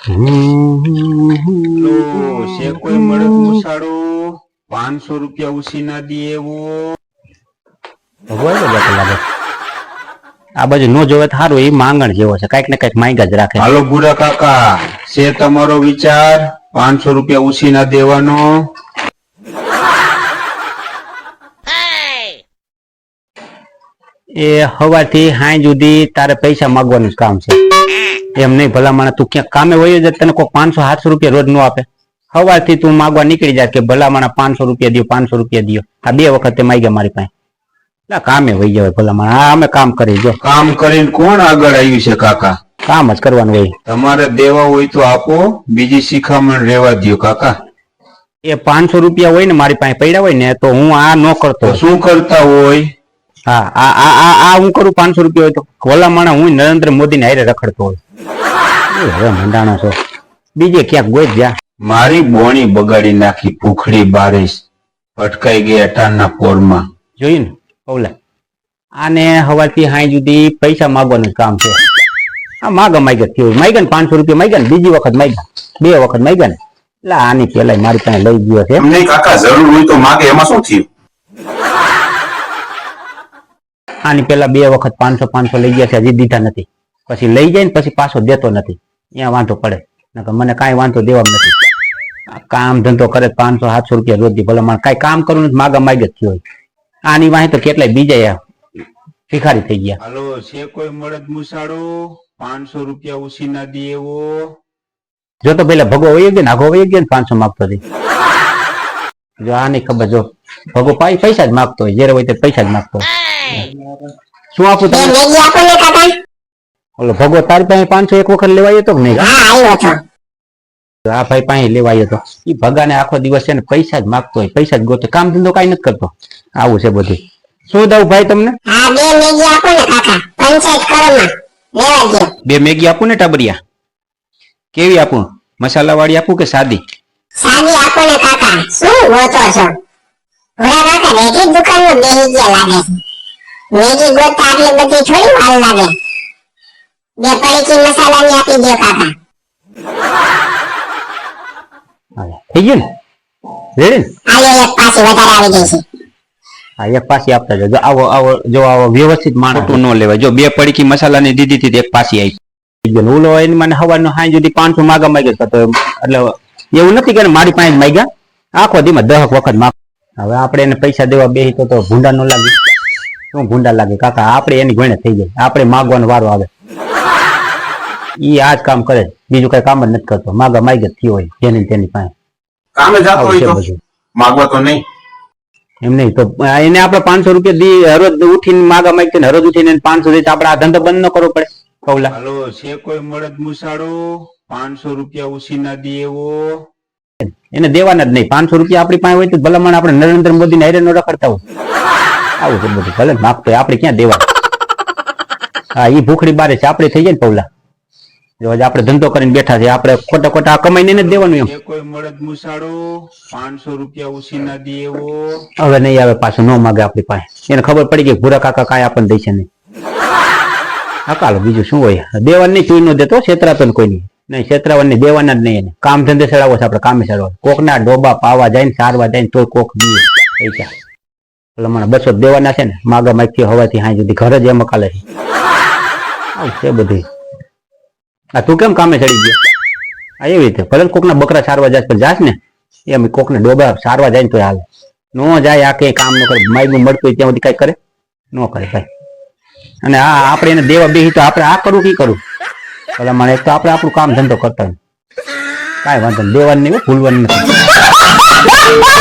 લો છે કોઈ મળદ મુસાડો પાંચસો રૂપિયા ઉસી ના દે એવો. ભગવાન લાગે. આ બાજુ નો જોવે તો સારું એ માંગણ જેવો છે. કંઈક ને કંઈક માંગ્યા જ રાખે. હાલો બુરા કાકા છે તમારો વિચાર પાંચસો રૂપિયા ઉછી ના દેવાનો. એ હવાથી હાઈ સુધી તારે પૈસા માંગવાનું જ કામ છે. એમ નહીં ભલા માણસ તું ક્યાંક કામે હોય જ તને કોઈ પાંચસો સાતસો રૂપિયા રોજ નો આપે. સવારથી તું માગવા નીકળી જાય કે ભલા માણસ પાંચસો રૂપિયા દો પાંચસો રૂપિયા દો આ બે વખત તે માગ્યા મારી પાસે. એટલે કામે હોય જવાય ભલા માણસ. હા અમે કામ કરી જો. કામ કરીને કોણ આગળ આવ્યું છે કાકા? કામ જ કરવાનું હોય. તમારે દેવા હોય તો આપો બીજી શિખામણ રહેવા દ્યો કાકા. એ પાંચસો રૂપિયા હોય ને મારી પાસે પડ્યા હોય ને તો હું આ ન કરતો. શું કરતા હોય? હા આ આ આ હું કરું પાંચસો રૂપિયા હોય તો. ભલા માણસ હું નરેન્દ્ર મોદી ને હારે રખડતો હોય. હવે મંડાણો છો. બીજે ક્યાંક ગોઈ જા. મારી બોણી બગાડી નાખી ભૂખડી બારીશ. અટકાઈ ગઈ અટાણના પોરમાં. જોયું ને પૌલા આને હવાથી હાઈ સુધી પૈસા માગવાનું કામ છે. આ માગા માગ્યા થયું માગ્યા ને પાંચસો રૂપિયા માગ્યા ને? બીજી વખત માગ્યા. બે વખત માગ્યા ને? એટલે આની પેલા મારી પાસે લઈ ગયો છે. નહીં કાકા જરૂર હોય તો માગે એમાં શું થયું? આની પેલા બે વખત પાંચસો પાંચસો લઈ ગયા છે હજી દીધા નથી. પછી લઈ જાય ને પછી પાછો દેતો નથી. ત્યાં વાંધો પડે. નકર મને કાંઈ વાંધો દેવા નથી. કામ ધંધો કરે પાંચસો સાતસો રૂપિયા રોજ ભલે મને કાંઈ કામ કરવું નથી માગા માગ જ થયો આની વાંહે તો કેટલાય બીજા ભિખારી થઈ ગયા. હાલો છે કોઈ મળદ મુસાડો પાંચસો રૂપિયા ઉછી ના દે એવો જો તો પેલા ભગો વહી ગયો ને આઘો વહી ગયો ને પાંચસો માગતો હતી. જો આ નહીં ખબર જો ભગો પાઈ પૈસા જ માગતો હોય જયારે હોય તે પૈસા જ માગતો શું આપું તમને? ઓલો ભગો તારી પાસે પાંચસો એક વખત લેવાયો તો કે નહીં? આ ભાઈ પાસે લેવાયો તો. એ ભગાને આખો દિવસ છે ને પૈસા જ માગતો હોય પૈસા જ ગોતે. કામ ધંધો કઈ નથી કરતો. આવું છે બધું. શું દઉં ભાઈ તમને? બે મેગી આપો ને ટાબરિયા? કેવી આપું? મસાલા વાળી આપું કે સાદી? સાદી આપો ને કાકા. શું ગોતો છો? ભોળા કાકા મેગી દુકાનમાં બેસી ગયા લાગે છે. મેગી ગોતા આટલી બધી થોડી વાર લાગે. બે પડીકી મસાલાની આપી દો કાકા. થઈ ગયું ને? રેડી આયો એક પાછી વધારે આવી ગઈ છે. હા એક પાછી આપતા જો આવો આવો જો આવો વ્યવસ્થિત માણસ ન લેવાય. જો બે પડીકી મસાલાની દીધી હતી એક પાછી આવી. ગયો ઓલો એની મને હવાનો હાઈ સુધી પાંચસો માગા માગ્યો તો એટલે એવું નથી કે મારી પાસે માગ્યા. આખો દીમાં દહક વખત માગ. હવે આપણે એને પૈસા દેવા બેસી તો તો ભૂંડા ન લાગે. શું ભૂંડા લાગે? કાકા આપણે એની ગણે થઈ જાય. આપણે માગવાનો વારો આવે. ઈ આ જ કામ કરે બીજું કઈ કામ જ નથી કરતો. માગા માઈ જ થયો હોય જેની તેની પાસે. કામે જતો હોય તો? માગવા તો નહીં? એમ નહીં. તો એને આપણે પાંચસો રૂપિયા દી હરોજ ઉઠીને માગા માગી ને હરોજ ઉઠીને પાંચસો દે આપડે આપણે આ ધંધો બંધ ન કરવો પડે કૌલા. હાલો છે કોઈ મળદ મુસાડો પાંચસો રૂપિયા ઉછી ના દે એવો. એને દેવાના જ નહીં. પાંચસો રૂપિયા આપણી પાસે હોય તો ભલામણ આપણે નરેન્દ્ર મોદી ને હારે ન રખડતા હોય. આવું છે બધું. ભલે માગતો આપણે ક્યાં દેવા હા એ ભૂખડી બારે છે આપણે થઈ જાય ને પૌલા જો આપણે ધંધો કરીને બેઠા છે આપણે ખોટા ખોટા આ કમાઈને એને દેવાનું એમ. કોઈ મળદ મુસાડો પાંચસો રૂપિયા ઉછી ના દે એવો હવે નહીં આવે પાછું ન માગે આપણી પાસે. એને ખબર પડી કે ભૂરા કાકા કાંઈ આપણને દે છે નહીં. હકાલો બીજું શું હોય? દેવાન નહીં ચૂઈ ન દેતો છેતરાતો ને કોઈ નહીં નહીં છેતરાવાનું ને દેવાના જ નહીં એને. કામ ધંધે ચડાવો છે આપણે કામે ચડાવો. કોકના ડોબા પાવા જાય ને સારવા જાય ને તોય કોક દે પૈસા એટલે મને બસો દેવાના છે ને માગા માગથી હવાથી હાઈ સુધી ઘરે જ એમ કાલે છે. બધું આ તું કેમ કામે ચડી ગયો? આ એવી રીતે. ભલે કોકના બકરા સારવા જાય પણ જાસ ને. એમ કોકને ડોબા સારવા જાય ને તો હાલે. નો જાય આ કઈ કામ ન કરે. માયનું મળતું હોય ત્યાં સુધી કઈ કરે? ન કરે ભાઈ. અને આ આપણે એને દેવા બેસી તો આપણે આ કરવું કઈ કરવું ભલા મને તો આપણે આપણું કામ ધંધો કરતા કાંઈ વાંધો દેવાનું નહીં ભૂલવાનું નથી.